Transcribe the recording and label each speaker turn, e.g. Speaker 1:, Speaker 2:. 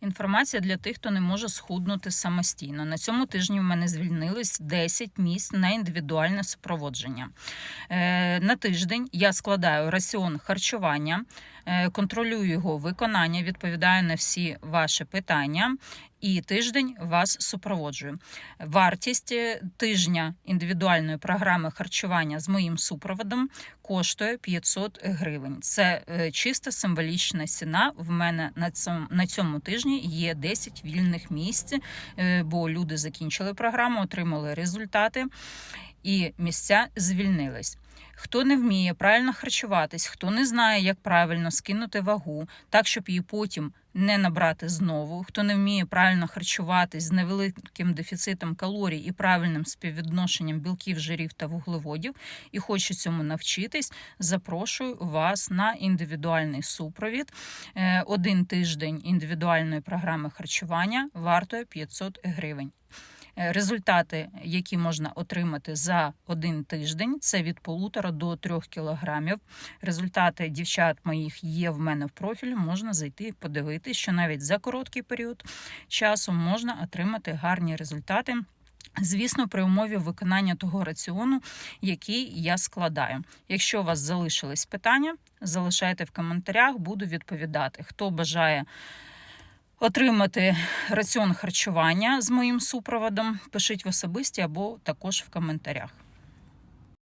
Speaker 1: Інформація для тих, хто не може схуднути самостійно. На цьому тижні в мене звільнились 10 місць на індивідуальне супроводження. Е, На тиждень я складаю раціон харчування, е, контролюю його виконання, відповідаю на всі ваші питання. І тиждень вас супроводжую. Вартість е, тижня індивідуальної програми харчування з моїм супроводом коштує 500 гривень. Це е, чиста символічна ціна. В мене на цьому, на цьому тижні є 10 вільних місць, е, бо люди закінчили програму, отримали результати, і місця звільнились. Хто не вміє правильно харчуватись, хто не знає, як правильно скинути вагу, так щоб її потім не набрати знову, хто не вміє правильно харчуватись з невеликим дефіцитом калорій і правильним співвідношенням білків, жирів та вуглеводів, і хоче цьому навчитись, запрошую вас на індивідуальний супровід. Е, Один тиждень індивідуальної програми харчування вартує 500 гривень. Е, Результати, які можна отримати за один тиждень, це від полутора до трьох кілограмів. Результати дівчат моїх є в мене в профілі. Можна зайти і подивитись, що навіть за короткий період часу можна отримати гарні результати. Звісно, при умові виконання того раціону, який я складаю. Якщо у вас залишились питання, залишайте в коментарях, буду відповідати. Хто бажає отримати раціон харчування з моїм супроводом, пишіть в особисті або також в коментарях.